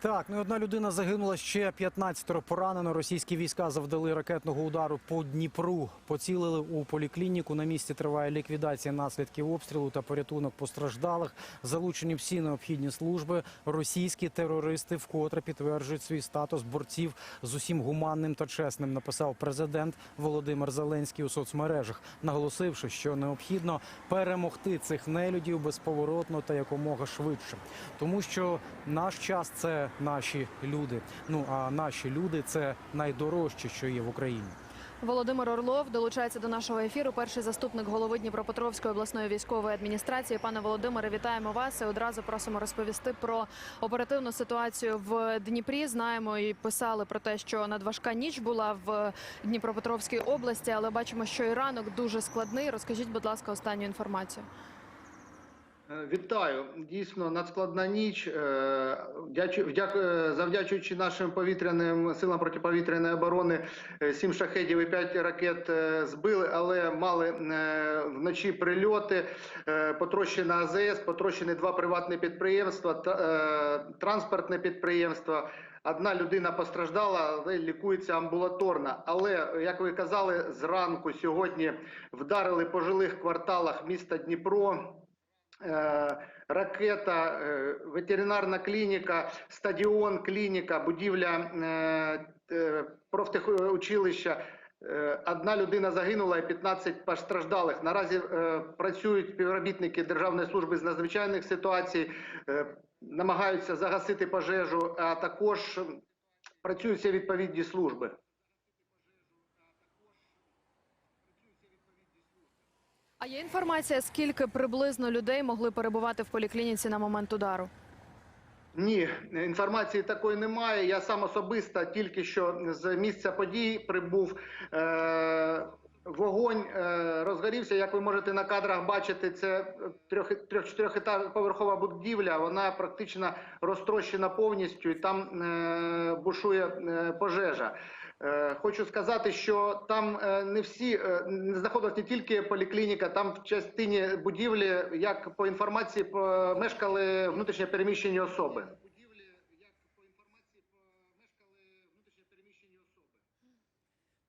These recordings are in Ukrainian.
Так, ну і одна людина загинула ще 15 поранено. Російські війська завдали ракетного удару по Дніпру. Поцілили у поліклініку. На місці триває ліквідація наслідків обстрілу та порятунок постраждалих. Залучені всі необхідні служби. Російські терористи вкотре підтверджують свій статус борців з усім гуманним та чесним. Написав президент Володимир Зеленський у соцмережах, наголосивши, що необхідно перемогти цих нелюдів безповоротно та якомога швидше, тому що наш час це наші люди. Ну а наші люди це найдорожче, що є в Україні. Володимир Орлов долучається до нашого ефіру. Перший заступник голови Дніпропетровської обласної військової адміністрації. Пане Володимире, вітаємо вас і одразу просимо розповісти про оперативну ситуацію в Дніпрі. Знаємо і писали про те, що надважка ніч була в Дніпропетровській області, але бачимо, що і ранок дуже складний. Розкажіть, будь ласка, останню інформацію. Е, Вітаю. Дійсно, надскладна ніч. Е, е, Завдячуючи нашим повітряним силам протиповітряної оборони, сім шахедів і п'ять ракет збили, але мали вночі прильоти. Потрощена АЗС, потрощені два приватні підприємства, транспортне підприємство. Одна людина постраждала, лікується амбулаторно. Але як ви казали, зранку сьогодні вдарили по жилих кварталах міста Дніпро. Е, Ракета, е, ветеринарна клініка, стадіон, клініка, будівля е, профтехучилища. Одна людина загинула і 15 постраждалих. Наразі працюють співробітники Державної служби з надзвичайних ситуацій, намагаються загасити пожежу, а також працюють всі відповідні служби. А є інформація, скільки приблизно людей могли перебувати в поліклініці на момент удару? Ні, інформації такої немає. Я сам особисто тільки що з місця подій прибув. Е- Вогонь е, розгорівся. Як ви можете на кадрах бачити, це трьох трьох-чотирьохповерхова будівля. Вона практично розтрощена повністю, і там е, бушує е, пожежа. Е, Хочу сказати, що там е, не всі е, не знаходилась не тільки поліклініка, там в частині будівлі, як по інформації, мешкали внутрішньо переміщені особи.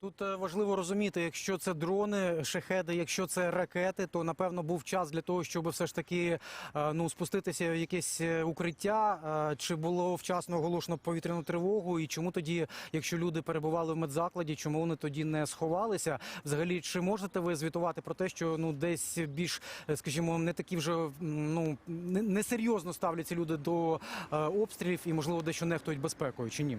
Тут е, важливо розуміти, якщо це дрони, шахеди, якщо це ракети, то напевно був час для того, щоб все ж таки е, ну спуститися в якесь е, укриття. Чи було вчасно оголошено повітряну тривогу? І чому тоді, якщо люди перебували в медзакладі, чому вони тоді не сховалися? Взагалі, чи можете ви звітувати про те, що ну десь більш, скажімо, не такі вже ну несерйозно ставляться люди до обстрілів і можливо дещо нехтують безпекою, чи ні?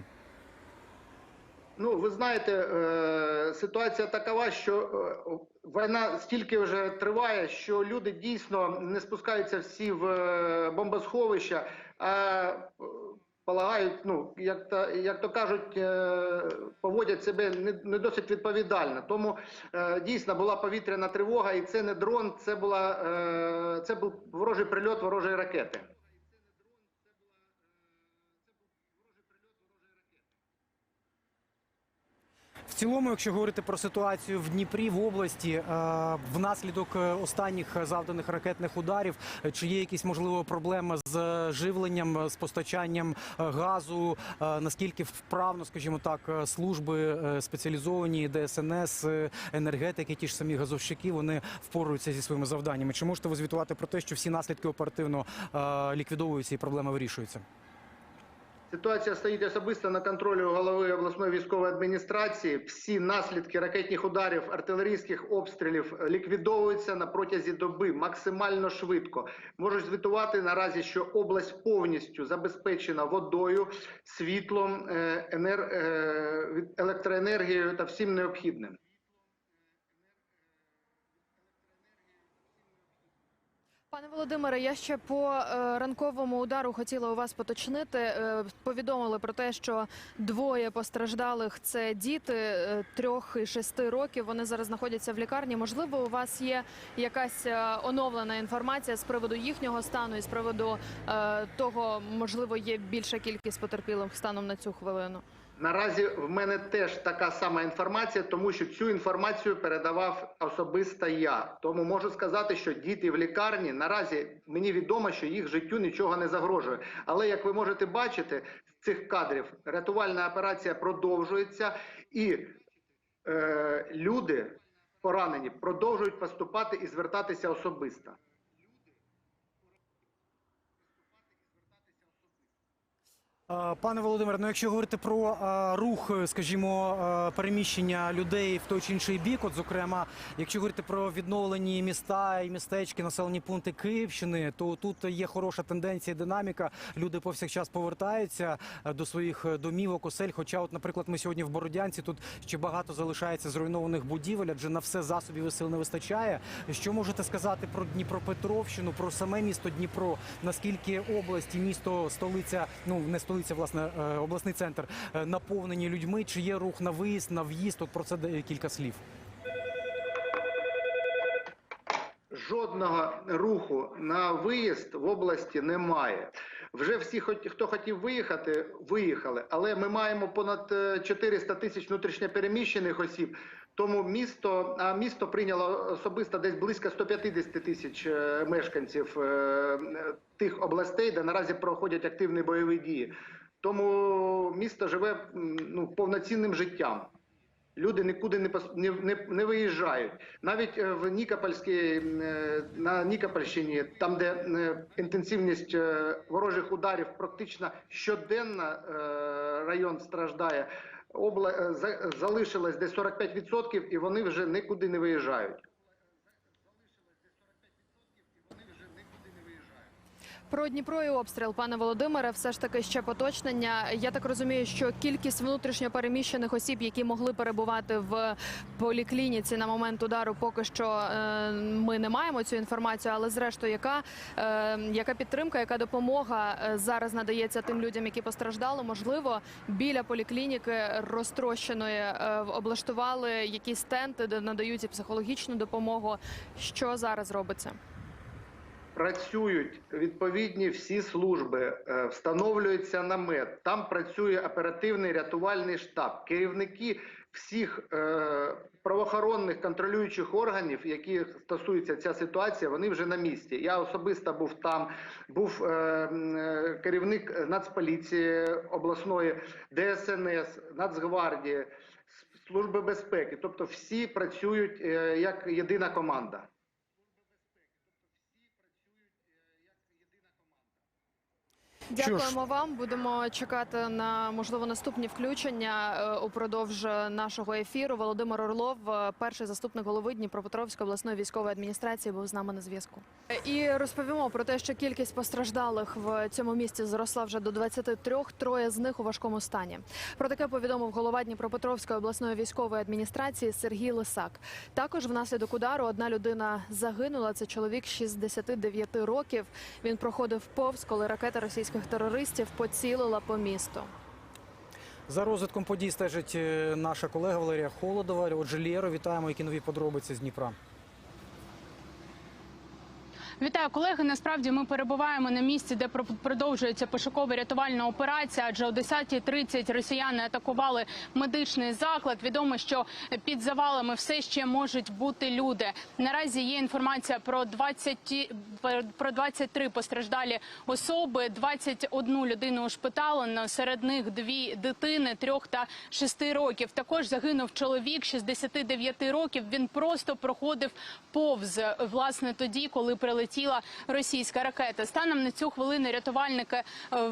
Ну, ви знаєте, е, ситуація такова, що е, війна стільки вже триває, що люди дійсно не спускаються всі в е, бомбосховища, а полагають, ну як то, як то кажуть, поводять себе не, не досить відповідально. Тому дійсно була повітряна тривога, і це не дрон, це була це був ворожий прильот ворожої ракети. В цілому, якщо говорити про ситуацію в Дніпрі в області, е, внаслідок е, останніх завданих ракетних ударів, чи є якісь можливо проблеми з живленням, е, з постачанням газу? Наскільки вправно, скажімо так, служби спеціалізовані, ДСНС, енергетики, ті ж самі газовщики, вони впоруються зі своїми завданнями? Чи можете ви звітувати про те, що всі наслідки оперативно ліквідовуються і проблеми вирішуються? Ситуація стоїть особисто на контролі голови обласної військової адміністрації. Всі наслідки ракетних ударів, артилерійських обстрілів ліквідовуються на протязі доби максимально швидко. Можу звітувати наразі, що область повністю забезпечена водою, світлом, е, е, електроенергією та всім необхідним. Пане Володимире, я ще по е, ранковому удару хотіла у вас поточнити. Е, повідомили про те, що двоє постраждалих це діти е, трьох і шести років. Вони зараз знаходяться в лікарні. Можливо, у вас є якась оновлена інформація з приводу їхнього стану і з приводу того, можливо, є більша кількість потерпілих станом на цю хвилину. Наразі в мене теж така сама інформація, тому що цю інформацію передавав особисто я. Тому можу сказати, що діти в лікарні наразі мені відомо, що їх життю нічого не загрожує. Але як ви можете бачити, цих кадрів. Рятувальна операція продовжується, і е, люди поранені продовжують поступати і звертатися особисто. Пане Володимире, ну якщо говорити про рух, скажімо, переміщення людей в той чи інший бік, от зокрема, якщо говорити про відновлені міста і містечки, населені пункти Київщини, то тут є хороша тенденція, динаміка. Люди повсякчас повертаються до своїх домівок, осель. Хоча, от, наприклад, ми сьогодні в Бородянці тут ще багато залишається зруйнованих будівель, адже на все засобів і сил не вистачає. Що можете сказати про Дніпропетровщину, про саме місто Дніпро? Наскільки область і місто, столиця, ну не столиця, власне, е, обласний центр, е, наповнені людьми? Чи є рух на виїзд, на в'їзд? От про це кілька слів. Жодного руху на виїзд в області немає. Вже всі, хто хотів виїхати, виїхали. Але ми маємо понад е, 400 тисяч внутрішньопереміщених осіб. Тому місто, а місто прийняло особисто десь близько 150 тисяч е, мешканців е, тих областей, де наразі проходять активні бойові дії. Тому місто живе ну, повноцінним життям. Люди нікуди не не, не, не виїжджають. Навіть е, в Нікопольській на Нікопольщині, там де інтенсивність ворожих ударів практично щоденно район страждає. Обла... е, за- залишилось десь 45% і вони вже нікуди не виїжджають. Про Дніпро і обстріл, пане Володимире, все ж таки ще поточнення. Я так розумію, що кількість внутрішньо переміщених осіб, які могли перебувати в поліклініці на момент удару, поки що е, ми не маємо цю інформацію. Але зрештою, яка, е, яка підтримка, яка допомога е, зараз надається тим людям, які постраждали? Можливо, біля поліклініки розтрощеної облаштували якісь стенти, де надають і психологічну допомогу. Що зараз робиться? Працюють відповідні всі служби, е, встановлюється намет. Там працює оперативний рятувальний штаб, керівники всіх е, правоохоронних контролюючих органів, які стосується ця ситуація, вони вже на місці. Я особисто був там, був е, керівник Нацполіції обласної, ДСНС, Нацгвардії, Служби безпеки. Тобто всі працюють як єдина команда. Що ж. Дякуємо вам. Будемо чекати на можливо наступні включення е, упродовж нашого ефіру. Володимир Орлов, е, перший заступник голови Дніпропетровської обласної військової адміністрації, був з нами на зв'язку. І розповімо про те, що кількість постраждалих в цьому місті зросла вже до 23, троє з них у важкому стані. Про таке повідомив голова Дніпропетровської обласної військової адміністрації Сергій Лисак. Також внаслідок удару одна людина загинула. Це чоловік 69 років. Він проходив повз, коли ракета російських терористів поцілила по місту. За розвитком подій стежить е, наша колега Валерія Холодова. Отже, Лєро, вітаємо, які нові подробиці з Дніпра. Вітаю колеги. Насправді ми перебуваємо на місці, де про- продовжується пошукова рятувальна операція. Адже о 10.30 росіяни атакували медичний заклад. Відомо, що під завалами все ще можуть бути люди. Наразі є інформація про 20, про 23 постраждалі особи, 21 людину ушпиталено, серед них дві дитини трьох та шести років. Також загинув чоловік 69 років. Він просто проходив повз власне тоді, коли прилетіла російська ракета. Станом на цю хвилину рятувальники е,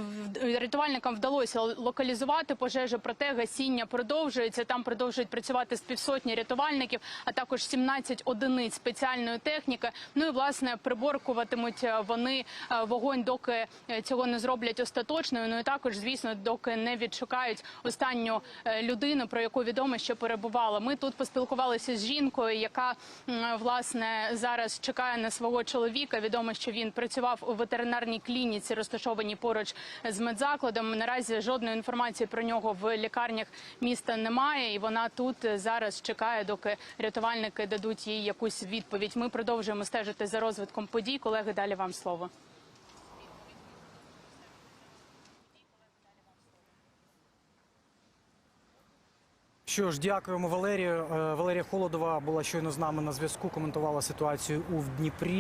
рятувальникам вдалося локалізувати пожежу, проте гасіння продовжується. Там продовжують працювати з півсотні рятувальників, а також 17 одиниць спеціальної техніки. Ну і власне приборкуватимуть е, вони е, вогонь, доки е, цього не зроблять остаточною. Ну і також, звісно, доки не відшукають останню людину, про яку відомо, що перебувала. Ми тут поспілкувалися з жінкою, яка власне зараз чекає на свого чоловіка. Відомо, що він працював у ветеринарній клініці, розташованій поруч з медзакладом. Наразі жодної інформації про нього в лікарнях міста немає, і вона тут зараз чекає, доки рятувальники дадуть їй якусь відповідь. Ми продовжуємо стежити за розвитком подій. Колеги, далі вам слово. Що ж, дякуємо Валерію. Е, Валерія Холодова була щойно з нами на зв'язку. Коментувала ситуацію у Дніпрі.